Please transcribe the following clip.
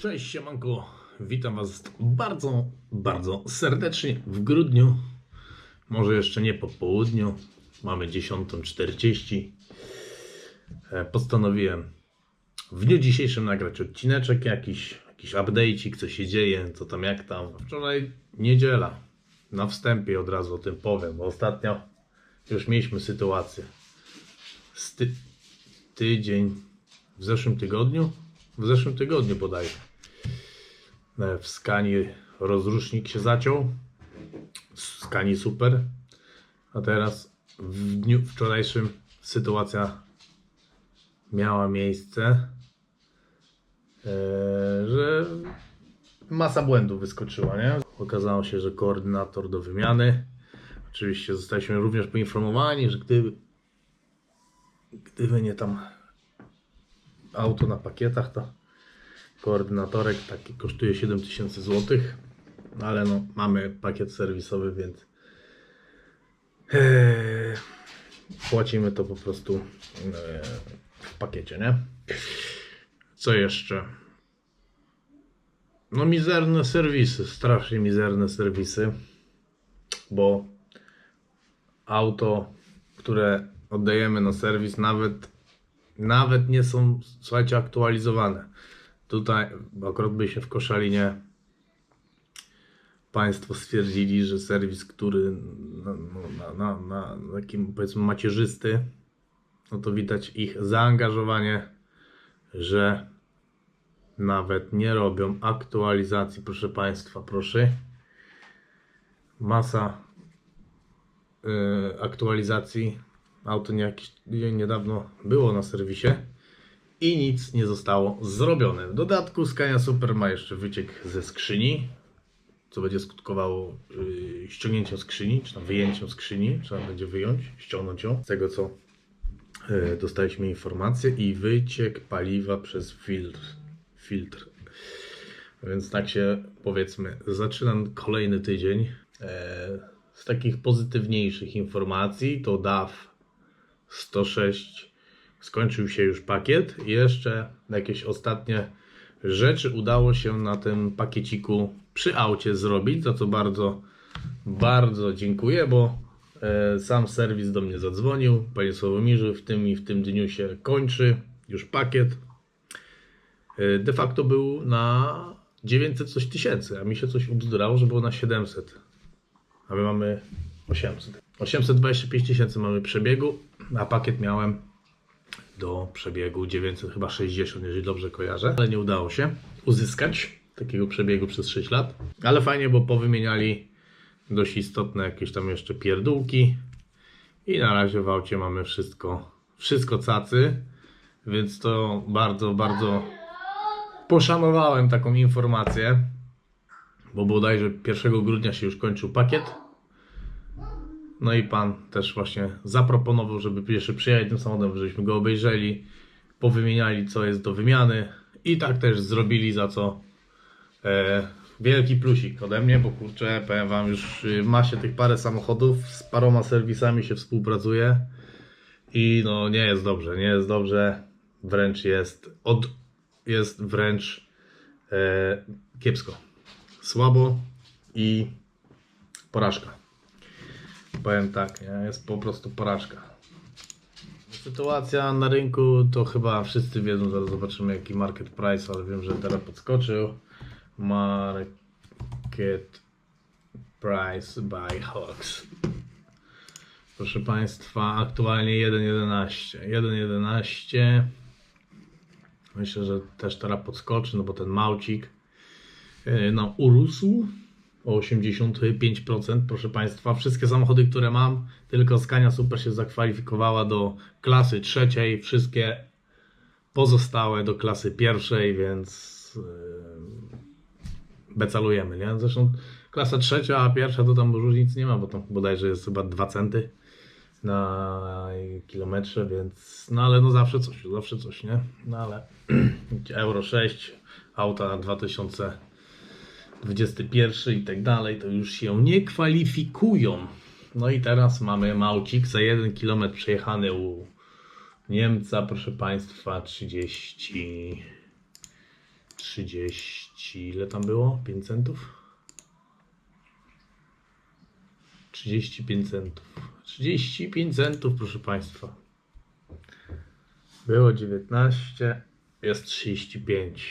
Cześć siemanko, witam was bardzo, bardzo serdecznie w grudniu, może jeszcze nie po południu, mamy 10.40. E, Postanowiłem w dniu dzisiejszym nagrać odcineczek jakiś, jakiś update'ik, co się dzieje, co tam jak tam. Wczoraj niedziela, na wstępie od razu o tym powiem, bo ostatnio już mieliśmy sytuację. Z ty- tydzień w zeszłym tygodniu, w zeszłym tygodniu bodajże. E, W skani rozrusznik się zaciął. Skani super. A teraz w dniu wczorajszym sytuacja miała miejsce, e, że masa błędów wyskoczyła, nie? Okazało się, że koordynator do wymiany. Oczywiście zostaliśmy również poinformowani, że gdyby gdyby nie tam auto na pakietach, to koordynatorek taki kosztuje 7000 zł. No ale no, mamy pakiet serwisowy, więc eee, płacimy to po prostu eee, w pakiecie, nie? Co jeszcze? No mizerne serwisy, strasznie mizerne serwisy, bo auto, które oddajemy na serwis, nawet, nawet nie są, słuchajcie, aktualizowane. Tutaj, akurat byliśmy w Koszalinie, Państwo stwierdzili, że serwis, który na, no, na, na, na takim powiedzmy macierzysty, no to widać ich zaangażowanie, że nawet nie robią aktualizacji, proszę Państwa, proszę. Masa y, aktualizacji. Auto nie jakiś, nie- niedawno było na serwisie i nic nie zostało zrobione. W dodatku Scania Super ma jeszcze wyciek ze skrzyni, co będzie skutkowało yy, ściągnięciem skrzyni, czy tam wyjęciem skrzyni, trzeba będzie wyjąć, ściągnąć ją. Z tego co yy, dostaliśmy informację i wyciek paliwa przez filtr. filtr. Więc tak się powiedzmy, zaczynam kolejny tydzień. E, z takich pozytywniejszych informacji to DAF 106 skończył się już pakiet. Jeszcze jakieś ostatnie rzeczy udało się na tym pakieciku przy aucie zrobić, za co bardzo, bardzo dziękuję, bo e, sam serwis do mnie zadzwonił. Panie Sławomirze, w tym i w tym dniu się kończy już pakiet. E, De facto był na 900 coś tysięcy, a mi się coś ubzdurało, że było na 700. A my mamy 800. 825 tysięcy mamy przebiegu, a pakiet miałem do przebiegu 900, chyba 60, jeżeli dobrze kojarzę, ale nie udało się uzyskać takiego przebiegu przez 6 lat. Ale fajnie, bo powymieniali dość istotne jakieś tam jeszcze pierdółki i na razie w aucie mamy wszystko, wszystko cacy, więc to bardzo, bardzo poszanowałem taką informację, bo bodajże 1 grudnia się już kończył pakiet. No i pan też właśnie zaproponował, żeby jeszcze przyjechać tym samochodem, żebyśmy go obejrzeli, powymieniali co jest do wymiany i tak też zrobili, za co e, wielki plusik ode mnie, bo kurczę, powiem wam, już y, ma się tych parę samochodów, z paroma serwisami się współpracuje i no nie jest dobrze, nie jest dobrze, wręcz jest od, jest wręcz e, kiepsko, słabo i porażka. Powiem tak, nie? jest po prostu porażka. Sytuacja na rynku to chyba wszyscy wiedzą, zaraz zobaczymy jaki market price, ale wiem, że teraz podskoczył. Market price by Hawks. Proszę Państwa, aktualnie 1.11. 1.11. Myślę, że też teraz podskoczy, no bo ten małcik yy, no, urósł o 85%, proszę Państwa. Wszystkie samochody, które mam, tylko Scania Super się zakwalifikowała do klasy trzeciej, wszystkie pozostałe do klasy pierwszej, więc yy, becalujemy, nie? Zresztą klasa trzecia, a pierwsza to tam różnic nie ma, bo tam bodajże jest chyba 2 centy na kilometrze, więc no ale no zawsze coś, zawsze coś, nie? No ale Euro 6, auta na 2000 21 i tak dalej, to już się nie kwalifikują. No i teraz mamy Małcik za 1 km przejechany u Niemca, proszę Państwa, 30. 30. Ile tam było? 5 centów? 35 centów. 35 centów, proszę Państwa. Było 19, jest 35.